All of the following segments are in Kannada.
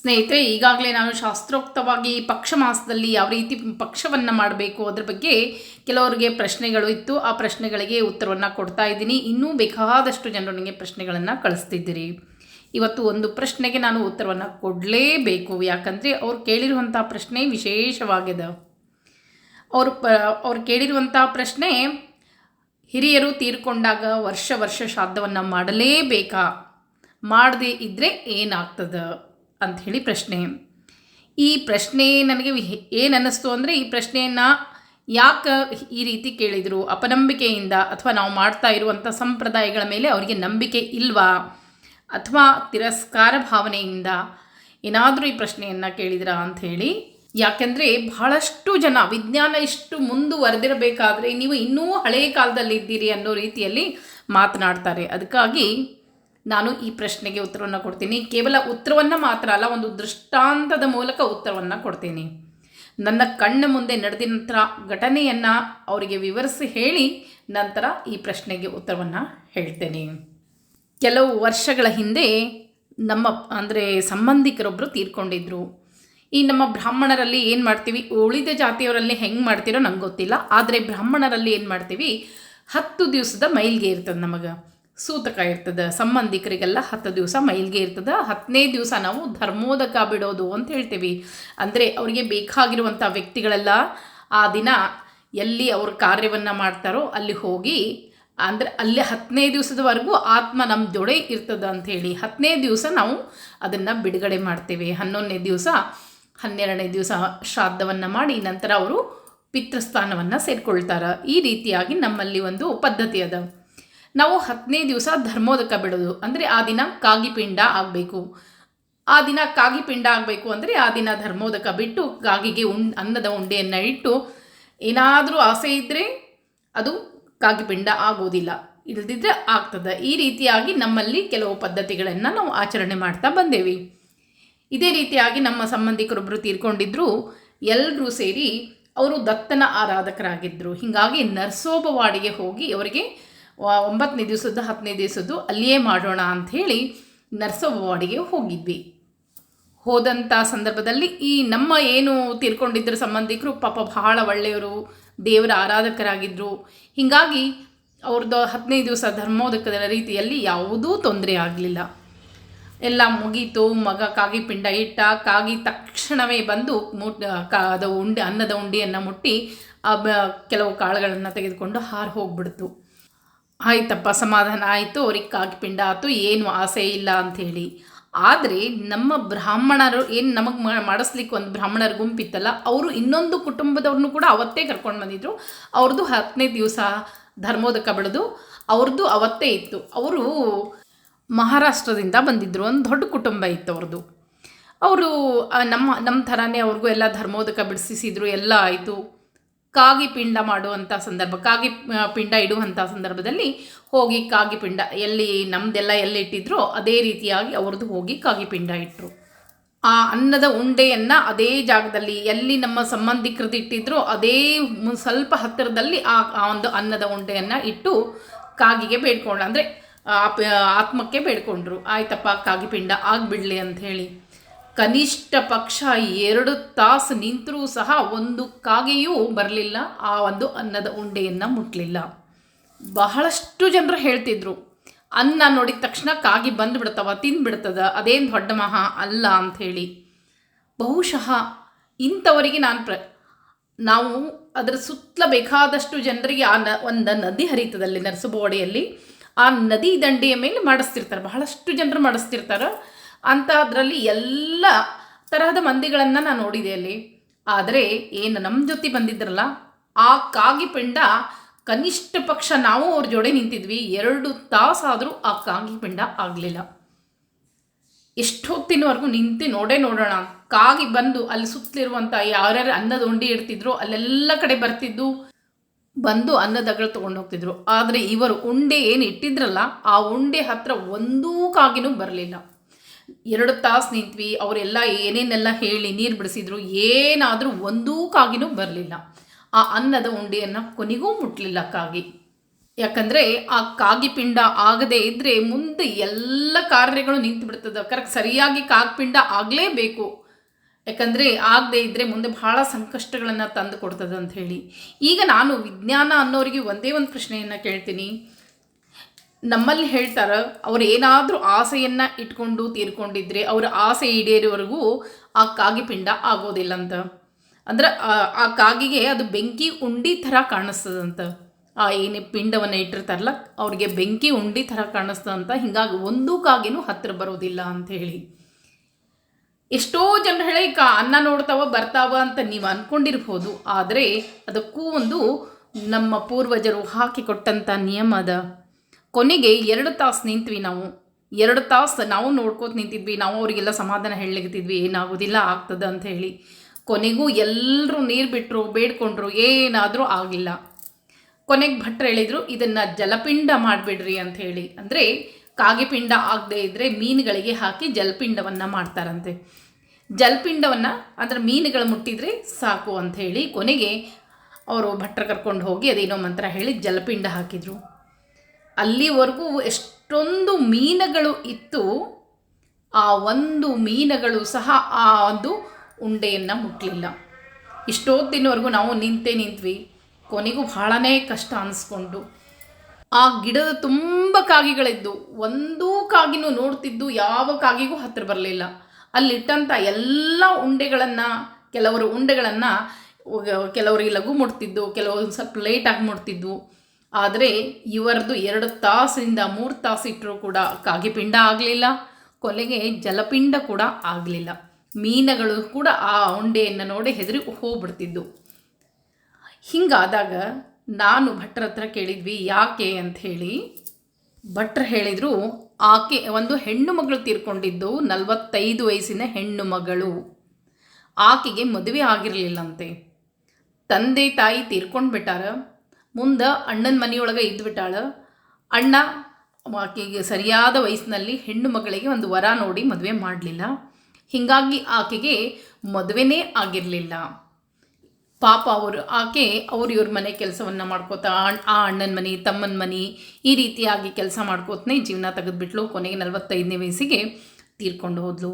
ಸ್ನೇಹಿತರೆ, ಈಗಾಗಲೇ ನಾನು ಶಾಸ್ತ್ರೋಕ್ತವಾಗಿ ಪಕ್ಷ ಮಾಸದಲ್ಲಿ ಯಾವ ರೀತಿ ಪಕ್ಷವನ್ನು ಮಾಡಬೇಕು ಅದ್ರ ಬಗ್ಗೆ ಕೆಲವರಿಗೆ ಪ್ರಶ್ನೆಗಳು ಇತ್ತು. ಆ ಪ್ರಶ್ನೆಗಳಿಗೆ ಉತ್ತರವನ್ನು ಕೊಡ್ತಾ ಇದ್ದೀನಿ. ಇನ್ನೂ ಬೇಕಾದಷ್ಟು ಜನರು ನನಗೆ ಪ್ರಶ್ನೆಗಳನ್ನು ಕಳಿಸ್ತಿದ್ದೀರಿ. ಇವತ್ತು ಒಂದು ಪ್ರಶ್ನೆಗೆ ನಾನು ಉತ್ತರವನ್ನು ಕೊಡಲೇಬೇಕು. ಯಾಕಂದರೆ ಅವ್ರು ಕೇಳಿರುವಂಥ ಪ್ರಶ್ನೆ ವಿಶೇಷವಾಗಿದೆ. ಅವರು ಪ, ಅವ್ರು ಕೇಳಿರುವಂಥ ಪ್ರಶ್ನೆ, ಹಿರಿಯರು ತೀರ್ಕೊಂಡಾಗ ವರ್ಷ ವರ್ಷ ಶ್ರಾದ್ದವನ್ನು ಮಾಡಲೇಬೇಕಾ? ಮಾಡದೇ ಇದ್ದರೆ ಏನಾಗ್ತದೆ? ಅಂಥೇಳಿ ಪ್ರಶ್ನೆ. ಈ ಪ್ರಶ್ನೆ ನನಗೆ ಏನು ಅನ್ನಿಸ್ತು ಅಂದರೆ ಈ ಪ್ರಶ್ನೆಯನ್ನು ಯಾಕೆ ಈ ರೀತಿ ಕೇಳಿದರು? ಅಪನಂಬಿಕೆಯಿಂದ ಅಥವಾ ನಾವು ಮಾಡ್ತಾ ಇರುವಂಥ ಸಂಪ್ರದಾಯಗಳ ಮೇಲೆ ಅವರಿಗೆ ನಂಬಿಕೆ ಇಲ್ವಾ? ಅಥವಾ ತಿರಸ್ಕಾರ ಭಾವನೆಯಿಂದ ಏನಾದರೂ ಈ ಪ್ರಶ್ನೆಯನ್ನು ಕೇಳಿದ್ರಾ ಅಂಥೇಳಿ? ಯಾಕೆಂದರೆ ಬಹಳಷ್ಟು ಜನ, ವಿಜ್ಞಾನ ಇಷ್ಟು ಮುಂದುವರೆದಿರಬೇಕಾದ್ರೆ ನೀವು ಇನ್ನೂ ಹಳೆಯ ಕಾಲದಲ್ಲಿದ್ದೀರಿ ಅನ್ನೋ ರೀತಿಯಲ್ಲಿ ಮಾತನಾಡ್ತಾರೆ. ಅದಕ್ಕಾಗಿ ನಾನು ಈ ಪ್ರಶ್ನೆಗೆ ಉತ್ತರವನ್ನು ಕೊಡ್ತೀನಿ. ಕೇವಲ ಉತ್ತರವನ್ನು ಮಾತ್ರ ಅಲ್ಲ, ಒಂದು ದೃಷ್ಟಾಂತದ ಮೂಲಕ ಉತ್ತರವನ್ನು ಕೊಡ್ತೀನಿ. ನನ್ನ ಕಣ್ಣ ಮುಂದೆ ನಡೆದಿನಂತರ ಘಟನೆಯನ್ನು ಅವರಿಗೆ ವಿವರಿಸಿ ಹೇಳಿ ನಂತರ ಈ ಪ್ರಶ್ನೆಗೆ ಉತ್ತರವನ್ನು ಹೇಳ್ತೇನೆ. ಕೆಲವು ವರ್ಷಗಳ ಹಿಂದೆ ನಮ್ಮ, ಅಂದರೆ ಸಂಬಂಧಿಕರೊಬ್ಬರು ತೀರ್ಕೊಂಡಿದ್ರು. ಈ ನಮ್ಮ ಬ್ರಾಹ್ಮಣರಲ್ಲಿ ಏನು ಮಾಡ್ತೀವಿ? ಉಳಿದ ಜಾತಿಯವರಲ್ಲಿ ಹೆಂಗೆ ಮಾಡ್ತೀರೋ ನಂಗೆ ಗೊತ್ತಿಲ್ಲ. ಆದರೆ ಬ್ರಾಹ್ಮಣರಲ್ಲಿ ಏನು ಮಾಡ್ತೀವಿ? ಹತ್ತು ದಿವಸದ ಮೈಲ್ಗೆ ಇರ್ತದೆ ನಮಗೆ. ಸೂತಕ ಇರ್ತದೆ, ಸಂಬಂಧಿಕರಿಗೆಲ್ಲ ಹತ್ತು ದಿವಸ ಮೈಲ್ಗೆ ಇರ್ತದೆ. ಹತ್ತನೇ ದಿವಸ ನಾವು ಧರ್ಮೋದಕ ಬಿಡೋದು ಅಂತ ಹೇಳ್ತೀವಿ. ಅಂದರೆ ಅವರಿಗೆ ಬೇಕಾಗಿರುವಂಥ ವ್ಯಕ್ತಿಗಳೆಲ್ಲ ಆ ದಿನ ಎಲ್ಲಿ ಅವ್ರ ಕಾರ್ಯವನ್ನು ಮಾಡ್ತಾರೋ ಅಲ್ಲಿ ಹೋಗಿ, ಅಂದರೆ ಅಲ್ಲಿ ಹತ್ತನೇ ದಿವಸದವರೆಗೂ ಆತ್ಮ ನಮ್ಮ ಜೊಡೆ ಇರ್ತದೆ ಅಂಥೇಳಿ ಹತ್ತನೇ ದಿವಸ ನಾವು ಅದನ್ನು ಬಿಡುಗಡೆ ಮಾಡ್ತೇವೆ. ಹನ್ನೊಂದನೇ ದಿವಸ, ಹನ್ನೆರಡನೇ ದಿವಸ ಶ್ರಾದ್ದವನ್ನು ಮಾಡಿ ನಂತರ ಅವರು ಪಿತೃಸ್ಥಾನವನ್ನು ಸೇರಿಕೊಳ್ತಾರೆ. ಈ ರೀತಿಯಾಗಿ ನಮ್ಮಲ್ಲಿ ಒಂದು ಪದ್ಧತಿ ಅದ. ನಾವು ಹತ್ತನೇ ದಿವಸ ಧರ್ಮೋದಕ ಬಿಡೋದು. ಅಂದರೆ ಆ ದಿನ ಕಾಗಿಪಿಂಡ ಆಗಬೇಕು. ಆ ದಿನ ಕಾಗಿಪಿಂಡ ಆಗಬೇಕು ಅಂದರೆ ಆ ದಿನ ಧರ್ಮೋದಕ ಬಿಟ್ಟು ಕಾಗಿಗೆ ಉಂ, ಅನ್ನದ ಉಂಡೆಯನ್ನು ಇಟ್ಟು ಏನಾದರೂ ಆಸೆ ಇದ್ದರೆ ಅದು ಕಾಗಿಪಿಂಡ ಆಗೋದಿಲ್ಲ. ಇಲ್ಲದಿದ್ದರೆ ಆಗ್ತದೆ. ಈ ರೀತಿಯಾಗಿ ನಮ್ಮಲ್ಲಿ ಕೆಲವು ಪದ್ಧತಿಗಳನ್ನು ನಾವು ಆಚರಣೆ ಮಾಡ್ತಾ ಬಂದೇವಿ. ಇದೇ ರೀತಿಯಾಗಿ ನಮ್ಮ ಸಂಬಂಧಿಕರೊಬ್ಬರು ತೀರ್ಕೊಂಡಿದ್ರು. ಎಲ್ಲರೂ ಸೇರಿ ಅವರು ದತ್ತನ ಆರಾಧಕರಾಗಿದ್ದರು ಹೀಗಾಗಿ ನರ್ಸೋಬವಾಡಿಗೆ ಹೋಗಿ ಅವರಿಗೆ ಒಂಬತ್ತನೇ ದಿವಸದ್ದು, ಹತ್ತನೇ ದಿವಸದ್ದು ಅಲ್ಲಿಯೇ ಮಾಡೋಣ ಅಂಥೇಳಿ ವಾರ್ಡಿಗೆ ಹೋಗಿದ್ವಿ. ಹೋದಂಥ ಸಂದರ್ಭದಲ್ಲಿ ಈ ನಮ್ಮ ಏನು ತೀರ್ಕೊಂಡಿದ್ದರು ಸಂಬಂಧಿಕರು ಪಾಪ ಬಹಳ ಒಳ್ಳೆಯವರು, ದೇವರ ಆರಾಧಕರಾಗಿದ್ದರು ಹೀಗಾಗಿ ಅವ್ರದ್ದು ಹದಿನೈದು ದಿವಸ ಧರ್ಮೋದಕದ ರೀತಿಯಲ್ಲಿ ಯಾವುದೂ ತೊಂದರೆ ಆಗಲಿಲ್ಲ. ಎಲ್ಲ ಮುಗೀತು, ಮಗ ಕಾಗಿ ಪಿಂಡ ಇಟ್ಟ, ಕಾಗಿ ತಕ್ಷಣವೇ ಬಂದು ಮುಟ್ ಅದು ಉಂಡೆ, ಅನ್ನದ ಉಂಡೆಯನ್ನು ಮುಟ್ಟಿ ಕೆಲವು ಕಾಳುಗಳನ್ನು ತೆಗೆದುಕೊಂಡು ಹಾರು ಹೋಗ್ಬಿಡ್ತು. ಆಯ್ತಪ್ಪ, ಸಮಾಧಾನ ಆಯಿತು ಅವ್ರಿಗೆ ಕಾಕಿ ಪಿಂಡ ಆಯಿತು, ಏನು ಆಸೆ ಇಲ್ಲ ಅಂಥೇಳಿ ಆದರೆ ನಮ್ಮ ಬ್ರಾಹ್ಮಣರು, ಏನು ನಮಗೆ ಮಾಡಿಸ್ಲಿಕ್ಕೆ ಒಂದು ಬ್ರಾಹ್ಮಣರ ಗುಂಪಿತ್ತಲ್ಲ, ಅವರು ಇನ್ನೊಂದು ಕುಟುಂಬದವ್ರನ್ನೂ ಕೂಡ ಅವತ್ತೇ ಕರ್ಕೊಂಡು ಬಂದಿದ್ರು. ಅವ್ರದ್ದು ಹತ್ತನೇ ದಿವಸ ಧರ್ಮೋದಕ ಬೆಳೆದು ಅವ್ರದ್ದು ಅವತ್ತೇ ಇತ್ತು. ಅವರು ಮಹಾರಾಷ್ಟ್ರದಿಂದ ಬಂದಿದ್ದರು ಒಂದು ದೊಡ್ಡ ಕುಟುಂಬ ಇತ್ತು ಅವ್ರದ್ದು ಅವರು ನಮ್ಮ ನಮ್ಮ ಥರನೇ ಅವ್ರಿಗೂ ಎಲ್ಲ ಧರ್ಮೋದಕ ಬಿಡಿಸಿದ್ರು ಎಲ್ಲ ಆಯಿತು. ಕಾಗಿ ಪಿಂಡ ಮಾಡುವಂಥ ಸಂದರ್ಭ, ಕಾಗಿ ಪಿಂಡ ಇಡುವಂಥ ಸಂದರ್ಭದಲ್ಲಿ ಹೋಗಿ ಕಾಗಿ ಪಿಂಡ ಎಲ್ಲಿ ನಮ್ಮದೆಲ್ಲ ಎಲ್ಲಿ ಇಟ್ಟಿದ್ರೋ ಅದೇ ರೀತಿಯಾಗಿ ಅವ್ರದ್ದು ಹೋಗಿ ಕಾಗಿ ಪಿಂಡ ಇಟ್ಟರು ಆ ಅನ್ನದ ಉಂಡೆಯನ್ನು ಅದೇ ಜಾಗದಲ್ಲಿ ಎಲ್ಲಿ ನಮ್ಮ ಸಂಬಂಧಿಕರದ್ದು ಇಟ್ಟಿದ್ರೋ ಅದೇ ಸ್ವಲ್ಪ ಹತ್ತಿರದಲ್ಲಿ ಆ ಆ ಒಂದು ಅನ್ನದ ಉಂಡೆಯನ್ನು ಇಟ್ಟು ಕಾಗಿಗೆ ಬೇಡ್ಕೊಂಡ್ರು ಅಂದರೆ ಆತ್ಮಕ್ಕೆ ಬೇಡ್ಕೊಂಡ್ರು. ಆಯ್ತಪ್ಪ, ಕಾಗಿ ಪಿಂಡ ಆಗಿಬಿಡ್ಲಿ ಅಂಥೇಳಿ ಕನಿಷ್ಠ ಪಕ್ಷ ಎರಡು ತಾಸು ನಿಂತರೂ ಸಹ ಒಂದು ಕಾಗೆಯೂ ಬರಲಿಲ್ಲ, ಆ ಒಂದು ಅನ್ನದ ಉಂಡೆಯನ್ನು ಮುಟ್ಟಲಿಲ್ಲ ಬಹಳಷ್ಟು ಜನರು ಹೇಳ್ತಿದ್ರು, ಅನ್ನ ನೋಡಿದ ತಕ್ಷಣ ಕಾಗಿ ಬಂದುಬಿಡ್ತವ, ತಿಂದುಬಿಡ್ತದ, ಅದೇನು ದೊಡ್ಡ ಮಹಾ ಅಲ್ಲ ಅಂಥೇಳಿ ಬಹುಶಃ ಇಂಥವರಿಗೆ ನಾನು ಪ್ರ, ನಾವು ಅದರ ಸುತ್ತಲ ಬೇಕಾದಷ್ಟು ಜನರಿಗೆ ಆ ನ, ಒಂದು ನದಿ ಹರಿತದಲ್ಲಿ ನರಸುಬೋಡೆಯಲ್ಲಿ ಆ ನದಿ ದಂಡೆಯ ಮೇಲೆ ಮಾಡಿಸ್ತಿರ್ತಾರೆ. ಬಹಳಷ್ಟು ಜನರು ಮಾಡಿಸ್ತಿರ್ತಾರೆ. ಅಂತ ಅದರಲ್ಲಿ ಎಲ್ಲ ತರಹದ ಮಂದಿಗಳನ್ನು ನಾನು ನೋಡಿದೆ ಅಲ್ಲಿ. ಆದರೆ ಏನು ನಮ್ಮ ಜೊತೆ ಬಂದಿದ್ರಲ್ಲ, ಆ ಕಾಗಿ ಪಿಂಡ ಕನಿಷ್ಠ ಪಕ್ಷ ನಾವು ಅವ್ರ ಜೋಡೆ ನಿಂತಿದ್ವಿ. ಎರಡು ತಾಸಾದರೂ ಆ ಕಾಗಿ ಪಿಂಡ ಆಗಲಿಲ್ಲ. ಎಷ್ಟೊತ್ತಿನವರೆಗೂ ನಿಂತು ನೋಡೇ ನೋಡೋಣ. ಕಾಗಿ ಬಂದು ಅಲ್ಲಿ ಸುತ್ತಲಿರುವಂಥ ಯಾರ್ಯಾರು ಅನ್ನದ ಉಂಡೆ ಇಡ್ತಿದ್ರು, ಅಲ್ಲೆಲ್ಲ ಕಡೆ ಬರ್ತಿದ್ದು, ಬಂದು ಅನ್ನದಗಳು ತೊಗೊಂಡು ಹೋಗ್ತಿದ್ರು. ಆದರೆ ಇವರು ಉಂಡೆ ಏನು ಇಟ್ಟಿದ್ರಲ್ಲ, ಆ ಉಂಡೆ ಹತ್ರ ಒಂದೂ ಕಾಗಿನೂ ಬರಲಿಲ್ಲ. ಎರಡು ತಾಸು ನಿಂತ್ವಿ, ಅವರೆಲ್ಲ ಏನೇನೆಲ್ಲ ಹೇಳಿ ನೀರು ಬಿಡಿಸಿದ್ರು, ಏನಾದರೂ ಒಂದೂ ಕಾಗಿನೂ ಬರಲಿಲ್ಲ. ಆ ಅನ್ನದ ಉಂಡೆಯನ್ನು ಕೊನೆಗೂ ಮುಟ್ಟಲಿಲ್ಲ ಕಾಗಿ ಯಾಕಂದರೆ ಆ ಕಾಗಿಪಿಂಡ ಆಗದೇ ಇದ್ದರೆ ಮುಂದೆ ಎಲ್ಲ ಕಾರ್ಯಗಳು ನಿಂತು ಬಿಡ್ತದೆ. ಕರೆಕ್ಟ್ ಸರಿಯಾಗಿ ಕಾಗಿಪಿಂಡ ಆಗಲೇಬೇಕು. ಯಾಕಂದರೆ ಆಗದೇ ಇದ್ದರೆ ಮುಂದೆ ಬಹಳ ಸಂಕಷ್ಟಗಳನ್ನು ತಂದು ಕೊಡ್ತದೆ ಅಂತ ಹೇಳಿ ಈಗ ನಾನು ವಿಜ್ಞಾನ ಅನ್ನೋರಿಗೆ ಒಂದೇ ಒಂದು ಪ್ರಶ್ನೆಯನ್ನು ಕೇಳ್ತೀನಿ. ನಮ್ಮಲ್ಲಿ ಹೇಳ್ತಾರೆ, ಅವ್ರು ಏನಾದರೂ ಆಸೆಯನ್ನು ಇಟ್ಕೊಂಡು ತೀರ್ಕೊಂಡಿದ್ರೆ ಅವರ ಆಸೆ ಈಡೇರೋವರೆಗೂ ಆ ಕಾಗಿಪಿಂಡ ಆಗೋದಿಲ್ಲ ಅಂತ ಅಂದ್ರೆ, ಆ- ಕಾಗಿಗೆ ಅದು ಬೆಂಕಿ ಉಂಡಿ ಥರ ಕಾಣಿಸ್ತದಂತ. ಆ, ಏನೇ ಪಿಂಡವನ್ನು ಇಟ್ಟಿರ್ತಾರಲ್ಲ, ಅವ್ರಿಗೆ ಬೆಂಕಿ ಉಂಡಿ ಥರ ಕಾಣಿಸ್ತದಂತ, ಹಿಂಗಾಗಿ ಒಂದೂ ಕಾಗಿನೂ ಹತ್ತಿರ ಬರೋದಿಲ್ಲ ಅಂತ ಹೇಳಿ. ಎಷ್ಟೋ ಜನರು ಹೇಳಿ ಕಾ, ಅನ್ನ ನೋಡ್ತಾವ, ಬರ್ತಾವ ಅಂತ ನೀವು ಅಂದ್ಕೊಂಡಿರ್ಬೋದು ಆದರೆ ಅದಕ್ಕೂ ಒಂದು ನಮ್ಮ ಪೂರ್ವಜರು ಹಾಕಿಕೊಟ್ಟಂಥ ನಿಯಮ ಅದ. ಕೊನೆಗೆ ಎರಡು ತಾಸು ನಿಂತ್ವಿ ನಾವು. ಎರಡು ತಾಸು ನಾವು ನೋಡ್ಕೋತ ನಿಂತಿದ್ವಿ. ನಾವು ಅವರಿಗೆಲ್ಲ ಸಮಾಧಾನ ಹೇಳಲಿಕ್ತಿದ್ವಿ ಏನಾಗೋದಿಲ್ಲ ಆಗ್ತದೆ ಅಂತ ಹೇಳಿ. ಕೊನೆಗೂ ಎಲ್ಲರೂ ನೀರು ಬಿಟ್ಟರು ಬೇಡ್ಕೊಂಡ್ರು, ಏನಾದರೂ ಆಗಿಲ್ಲ. ಕೊನೆಗೆ ಭಟ್ರು ಹೇಳಿದರು, ಇದನ್ನು ಜಲಪಿಂಡ ಮಾಡಿಬಿಡ್ರಿ ಅಂತ ಹೇಳಿ. ಅಂದರೆ ಕಾಗೆಪಿಂಡ ಆಗದೆ ಇದ್ದರೆ ಮೀನುಗಳಿಗೆ ಹಾಕಿ ಜಲಪಿಂಡವನ್ನು ಮಾಡ್ತಾರಂತೆ. ಜಲಪಿಂಡವನ್ನು ಅಂದರೆ ಮೀನುಗಳು ಮುಟ್ಟಿದರೆ ಸಾಕು ಅಂತ ಹೇಳಿ ಕೊನೆಗೆ ಅವರು ಭಟ್ರ ಕರ್ಕೊಂಡು ಹೋಗಿ ಅದೇನೋ ಮಂತ್ರ ಹೇಳಿ ಜಲಪಿಂಡ ಹಾಕಿದರು. ಅಲ್ಲಿವರೆಗೂ ಎಷ್ಟೊಂದು ಮೀನುಗಳು ಇತ್ತು, ಆ ಒಂದು ಮೀನುಗಳು ಸಹ ಆ ಒಂದು ಉಂಡೆಯನ್ನು ಮುಟ್ಟಲಿಲ್ಲ ಇಷ್ಟೊತ್ತಿನವರೆಗೂ ನಾವು ನಿಂತೇ ನಿಂತ್ವಿ. ಕೊನೆಗೂ ಬಹಳನೇ ಕಷ್ಟ ಅನಿಸ್ಕೊಂಡು. ಆ ಗಿಡದ ತುಂಬ ಕಾಗಿಗಳಿದ್ದು ಒಂದೂ ಕಾಗಿನೂ ನೋಡ್ತಿದ್ದು ಯಾವ ಕಾಗಿಗೂ ಹತ್ತಿರ ಬರಲಿಲ್ಲ. ಅಲ್ಲಿಟ್ಟಂಥ ಎಲ್ಲ ಉಂಡೆಗಳನ್ನು, ಕೆಲವರು ಉಂಡೆಗಳನ್ನು ಕೆಲವರಿಗೆ ಲಘು ಮುಟ್ತಿದ್ದು ಕೆಲವರು ಸ್ವಲ್ಪ ಲೇಟಾಗಿ ಮುಟ್ತಿದ್ವು ಆದರೆ ಇವರದು ಎರಡು ತಾಸಿಂದ ಮೂರು ತಾಸು ಇಟ್ಟರೂ ಕೂಡ ಕಾಗಿಪಿಂಡ ಆಗಲಿಲ್ಲ, ಕೊಲೆಗೆ ಜಲಪಿಂಡ ಕೂಡ ಆಗಲಿಲ್ಲ. ಮೀನುಗಳು ಕೂಡ ಆ ಉಂಡೆಯನ್ನು ನೋಡಿ ಹೆದರಿ ಹೋಗ್ಬಿಡ್ತಿದ್ದು. ಹಿಂಗಾದಾಗ ನಾನು ಭಟ್ರ ಹತ್ರ ಕೇಳಿದ್ವಿ, ಯಾಕೆ? ಅಂತ ಹೇಳಿ ಭಟ್ರು ಹೇಳಿದರು, ಆಕೆ ಒಂದು ಹೆಣ್ಣು ಮಗಳು ತೀರ್ಕೊಂಡಿದ್ದು ನಲವತ್ತೈದು ವಯಸ್ಸಿನ ಹೆಣ್ಣು ಮಗಳು. ಆಕೆಗೆ ಮದುವೆ ಆಗಿರಲಿಲ್ಲಂತೆ. ತಂದೆ ತಾಯಿ ತೀರ್ಕೊಂಡು ಬಿಟ್ಟಾರ ಮುಂದೆ ಅಣ್ಣನ ಮನೆಯೊಳಗೆ ಇದ್ದುಬಿಟ್ಟಾಳ ಅಣ್ಣ ಆಕೆಗೆ ಸರಿಯಾದ ವಯಸ್ಸಿನಲ್ಲಿ ಹೆಣ್ಣು ಮಗಳಿಗೆ ಒಂದು ವರ ನೋಡಿ ಮದುವೆ ಮಾಡಲಿಲ್ಲ. ಹೀಗಾಗಿ ಆಕೆಗೆ ಮದುವೆನೇ ಆಗಿರಲಿಲ್ಲ. ಪಾಪ ಅವರು, ಆಕೆ ಅವ್ರು ಇವ್ರ ಮನೆ ಕೆಲಸವನ್ನು ಮಾಡ್ಕೋತಾ, ಆ ಅಣ್ಣನ ಮನೆ, ತಮ್ಮನ ಮನೆ ಈ ರೀತಿಯಾಗಿ ಕೆಲಸ ಮಾಡ್ಕೋತನೇ ಜೀವನ ತೆಗೆದುಬಿಟ್ಲು. ಕೊನೆಗೆ ನಲವತ್ತೈದನೇ ವಯಸ್ಸಿಗೆ ತೀರ್ಕೊಂಡು ಹೋದ್ಲು.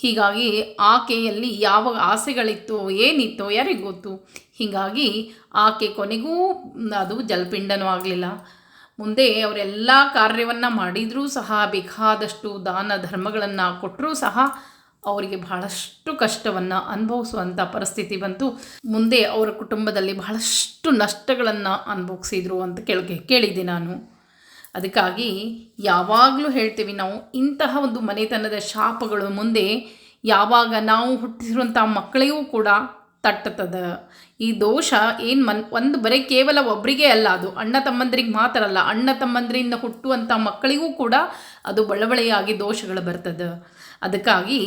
ಹೀಗಾಗಿ ಆಕೆಯಲ್ಲಿ ಯಾವ ಆಸೆಗಳಿತ್ತು, ಏನಿತ್ತು ಯಾರಿಗೆ ಗೊತ್ತು? ಹೀಗಾಗಿ ಆಕೆ ಕೊನೆಗೂ ಅದು ಜಲಪಿಂಡನೂ ಆಗಲಿಲ್ಲ. ಮುಂದೆ ಅವರೆಲ್ಲ ಕಾರ್ಯವನ್ನು ಮಾಡಿದರೂ ಸಹ, ಬೇಕಾದಷ್ಟು ದಾನ ಧರ್ಮಗಳನ್ನು ಕೊಟ್ಟರೂ ಸಹ ಅವರಿಗೆ ಬಹಳಷ್ಟು ಕಷ್ಟವನ್ನು ಅನುಭವಿಸುವಂಥ ಪರಿಸ್ಥಿತಿ ಬಂತು. ಮುಂದೆ ಅವರ ಕುಟುಂಬದಲ್ಲಿ ಬಹಳಷ್ಟು ನಷ್ಟಗಳನ್ನು ಅನುಭವಿಸಿದ್ರು ಅಂತ ಕೇಳಿ ಕೇಳಿದ್ದೆ ನಾನು. ಅದಕ್ಕಾಗಿ ಯಾವಾಗಲೂ ಹೇಳ್ತೀವಿ ನಾವು ಇಂತಹ ಒಂದು ಮನೆತನದ ಶಾಪಗಳು ಮುಂದೆ ಯಾವಾಗ ನಾವು ಹುಟ್ಟಿಸಿರುವಂಥ ಮಕ್ಕಳಿಗೂ ಕೂಡ ತಟ್ಟತದ ಈ ದೋಷ ಏನು ಮನ್, ಒಂದು ಬರೀ ಕೇವಲ ಒಬ್ಬರಿಗೆ ಅಲ್ಲ, ಅದು ಅಣ್ಣ ತಮ್ಮಂದ್ರಿಗೆ ಮಾತ್ರ ಅಲ್ಲ, ಅಣ್ಣ ತಮ್ಮಂದ್ರಿಂದ ಹುಟ್ಟುವಂಥ ಮಕ್ಕಳಿಗೂ ಕೂಡ ಅದು ಬಳಬಳೆಯಾಗಿ ದೋಷಗಳು ಬರ್ತದೆ. ಅದಕ್ಕಾಗಿ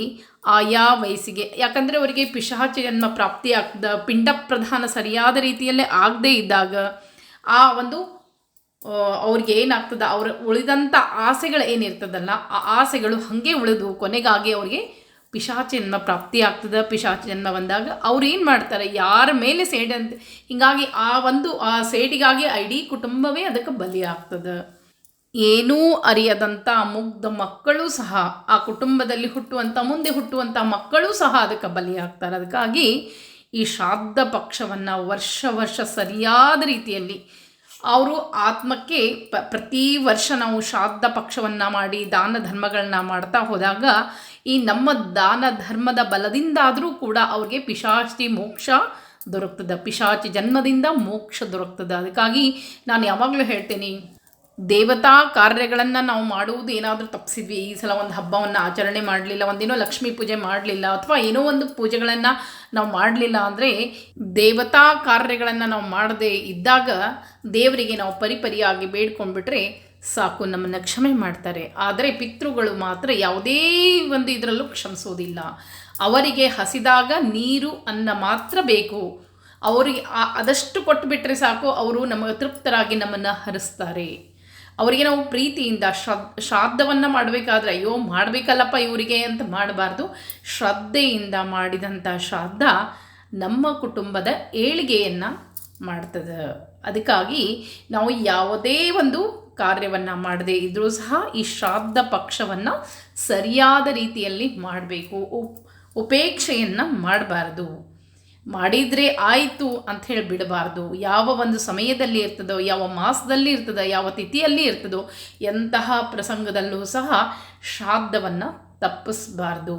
ಆಯಾ ವಯಸ್ಸಿಗೆ, ಯಾಕಂದರೆ ಅವರಿಗೆ ಪಿಶಾಚಿ ಜನ್ಮ ಪ್ರಾಪ್ತಿ ಪಿಂಡ ಪ್ರಧಾನ ಸರಿಯಾದ ರೀತಿಯಲ್ಲೇ ಆಗದೇ ಇದ್ದಾಗ ಆ ಒಂದು ಅವ್ರಿಗೆ ಏನಾಗ್ತದ? ಅವ್ರ ಉಳಿದಂಥ ಆಸೆಗಳು ಏನಿರ್ತದಲ್ಲ, ಆ ಆಸೆಗಳು ಹಾಗೆ ಉಳಿದು ಕೊನೆಗಾಗಿ ಅವ್ರಿಗೆ ಪಿಶಾಚ ಜನ್ಮ ಪ್ರಾಪ್ತಿ ಆಗ್ತದೆ. ಪಿಶಾಚ ಜನ್ಮ ಬಂದಾಗ ಅವ್ರು ಏನು ಮಾಡ್ತಾರೆ? ಯಾರ ಮೇಲೆ ಸೇಡ್ ಅಂತ, ಹೀಗಾಗಿ ಆ ಒಂದು, ಆ ಸೇಡಿಗಾಗಿ ಇಡೀ ಕುಟುಂಬವೇ ಅದಕ್ಕೆ ಬಲಿ ಆಗ್ತದೆ. ಏನೂ ಅರಿಯದಂಥ ಮುಗ್ಧ ಮಕ್ಕಳು ಸಹ, ಆ ಕುಟುಂಬದಲ್ಲಿ ಹುಟ್ಟುವಂಥ ಮುಂದೆ ಹುಟ್ಟುವಂಥ ಮಕ್ಕಳು ಸಹ ಅದಕ್ಕೆ ಬಲಿಯಾಗ್ತಾರೆ ಅದಕ್ಕಾಗಿ ಈ ಶ್ರಾದ್ದ ಪಕ್ಷವನ್ನು ವರ್ಷ ವರ್ಷ ಸರಿಯಾದ ರೀತಿಯಲ್ಲಿ ಅವರು ಆತ್ಮಕ್ಕೆ ಪ, ಪ್ರತಿ ವರ್ಷ ನಾವು ಶ್ರಾದ್ದ ಪಕ್ಷವನ್ನು ಮಾಡಿ, ದಾನ ಧರ್ಮಗಳನ್ನ ಮಾಡ್ತಾ ಹೋದಾಗ, ಈ ನಮ್ಮ ದಾನ ಧರ್ಮದ ಬಲದಿಂದಾದರೂ ಕೂಡ ಅವ್ರಿಗೆ ಪಿಶಾಚಿ ಮೋಕ್ಷ ದೊರಕ್ತದೆ. ಪಿಶಾಚಿ ಜನ್ಮದಿಂದ ಮೋಕ್ಷ ದೊರಕ್ತದೆ. ಅದಕ್ಕಾಗಿ ನಾನು ಯಾವಾಗಲೂ ಹೇಳ್ತೀನಿ ದೇವತಾ ಕಾರ್ಯಗಳನ್ನು ನಾವು ಮಾಡುವುದು ಏನಾದರೂ ತಪ್ಪಿಸಿದ್ವಿ ಈ ಸಲ ಒಂದು ಹಬ್ಬವನ್ನು ಆಚರಣೆ ಮಾಡಲಿಲ್ಲ, ಒಂದೇನೋ ಲಕ್ಷ್ಮೀ ಪೂಜೆ ಮಾಡಲಿಲ್ಲ ಅಥವಾ ಏನೋ ಒಂದು ಪೂಜೆಗಳನ್ನು ನಾವು ಮಾಡಲಿಲ್ಲ ಅಂದರೆ ದೇವತಾ ಕಾರ್ಯಗಳನ್ನು ನಾವು ಮಾಡದೇ ಇದ್ದಾಗ ದೇವರಿಗೆ ನಾವು ಪರಿಪರಿಯಾಗಿ ಬೇಡ್ಕೊಂಡ್ಬಿಟ್ರೆ ಸಾಕು ನಮ್ಮನ್ನು ಕ್ಷಮೆ ಮಾಡ್ತಾರೆ. ಆದರೆ ಪಿತೃಗಳು ಮಾತ್ರ ಯಾವುದೇ ಒಂದು ಇದರಲ್ಲೂ ಕ್ಷಮಿಸೋದಿಲ್ಲ. ಅವರಿಗೆ ಹಸಿದಾಗ ನೀರು, ಅನ್ನ ಮಾತ್ರ ಬೇಕು. ಅವರಿಗೆ ಆದಷ್ಟು ಕೊಟ್ಟುಬಿಟ್ರೆ ಸಾಕು, ಅವರು ನಮಗೆ ತೃಪ್ತರಾಗಿ ನಮ್ಮನ್ನು ಹರಿಸ್ತಾರೆ. ಅವರಿಗೆ ನಾವು ಪ್ರೀತಿಯಿಂದ ಶ್ರದ್, ಶ್ರಾದ್ದವನ್ನು ಮಾಡಬೇಕಾದ್ರೆ ಅಯ್ಯೋ ಮಾಡಬೇಕಲ್ಲಪ್ಪ ಇವರಿಗೆ ಅಂತ ಮಾಡಬಾರ್ದು. ಶ್ರದ್ಧೆಯಿಂದ ಮಾಡಿದಂಥ ಶ್ರಾದ್ದ ನಮ್ಮ ಕುಟುಂಬದ ಏಳಿಗೆಯನ್ನು ಮಾಡ್ತದೆ. ಅದಕ್ಕಾಗಿ ನಾವು ಯಾವುದೇ ಒಂದು ಕಾರ್ಯವನ್ನು ಮಾಡದೇ ಇದ್ದರೂ ಸಹ ಈ ಶ್ರಾದ್ದ ಪಕ್ಷವನ್ನು ಸರಿಯಾದ ರೀತಿಯಲ್ಲಿ ಮಾಡಬೇಕು. ಉಪ್, ಉಪೇಕ್ಷೆಯನ್ನು ಮಾಡಬಾರ್ದು. ಮಾಡಿದರೆ ಆಯಿತು ಅಂತ ಹೇಳಿ ಬಿಡಬಾರ್ದು. ಯಾವ ಒಂದು ಸಮಯದಲ್ಲಿ ಇರ್ತದೋ, ಯಾವ ಮಾಸದಲ್ಲಿ ಇರ್ತದೋ, ಯಾವ ತಿಥಿಯಲ್ಲಿ ಇರ್ತದೋ ಎಂತಹ ಪ್ರಸಂಗದಲ್ಲೂ ಸಹ ಶ್ರಾದ್ದವನ್ನು ತಪ್ಪಿಸಬಾರ್ದು.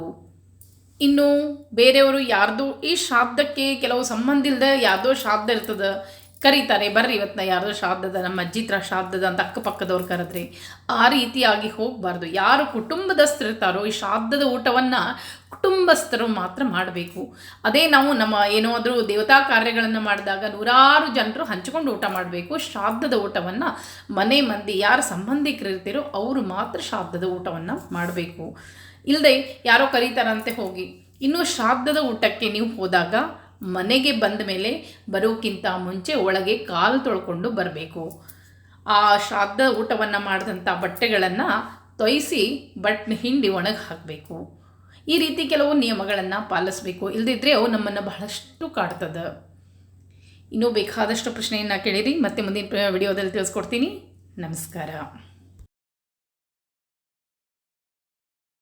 ಇನ್ನು ಬೇರೆಯವರು ಯಾರ್ದು ಈ ಶ್ರಾದ್ದಕ್ಕೆ ಕೆಲವು ಸಂಬಂಧ ಇಲ್ಲದೆ ಯಾವುದೋ ಶ್ರಾದ್ದ ಇರ್ತದೆ ಕರೀತಾರೆ, ಬರ್ರಿ ಇವತ್ತಿನ ಯಾರ್ದೋ ಶ್ರಾದ್ದದ ನಮ್ಮ ಅಜ್ಜಿತ್ರ ಶ್ರಾದ್ದದ ಅಂತ ಅಕ್ಕಪಕ್ಕದವ್ರು ಕರೆದ್ರಿ. ಆ ರೀತಿಯಾಗಿ ಹೋಗಬಾರ್ದು. ಯಾರು ಕುಟುಂಬದಸ್ಥರಿರ್ತಾರೋ, ಈ ಶ್ರಾದ್ದದ ಊಟವನ್ನು ಕುಟುಂಬಸ್ಥರು ಮಾತ್ರ ಮಾಡಬೇಕು. ಅದೇ ನಾವು ನಮ್ಮ ಏನಾದರೂ ದೇವತಾ ಕಾರ್ಯಗಳನ್ನು ಮಾಡಿದಾಗ ನೂರಾರು ಜನರು ಹಂಚಿಕೊಂಡು ಊಟ ಮಾಡಬೇಕು. ಶ್ರಾದ್ದದ ಊಟವನ್ನು ಮನೆ ಮಂದಿ, ಯಾರು ಸಂಬಂಧಿಕರಿರ್ತೀರೋ ಅವರು ಮಾತ್ರ ಶ್ರಾದ್ದದ ಊಟವನ್ನು ಮಾಡಬೇಕು. ಇಲ್ಲದೆ ಯಾರೋ ಕರೀತಾರಂತೆ ಹೋಗಿ. ಇನ್ನು ಶ್ರಾದ್ದದ ಊಟಕ್ಕೆ ನೀವು ಹೋದಾಗ ಮನೆಗೆ ಬಂದ ಮೇಲೆ ಬರೋಕ್ಕಿಂತ ಮುಂಚೆ ಒಳಗೆ ಕಾಲು ತೊಳ್ಕೊಂಡು ಬರಬೇಕು. ಆ ಶ್ರಾದ್ದ ಊಟವನ್ನು ಮಾಡಿದಂಥ ಬಟ್ಟೆಗಳನ್ನು ತೊಯಿಸಿ ಬಟ್ ಹಿಂಡಿ ಒಣಗಿ ಹಾಕಬೇಕು. ಈ ರೀತಿ ಕೆಲವು ನಿಯಮಗಳನ್ನು ಪಾಲಿಸಬೇಕು. ಇಲ್ಲದಿದ್ದರೆ ಅವು ನಮ್ಮನ್ನು ಬಹಳಷ್ಟು ಕಾಡ್ತದೆ. ಇನ್ನೂ ಬೇಕಾದಷ್ಟು ಪ್ರಶ್ನೆಯನ್ನು ಕೇಳಿರಿ. ಮತ್ತೆ ಮುಂದಿನ ವಿಡಿಯೋದಲ್ಲಿ ತಿಳಿಸ್ಕೊಡ್ತೀನಿ. ನಮಸ್ಕಾರ.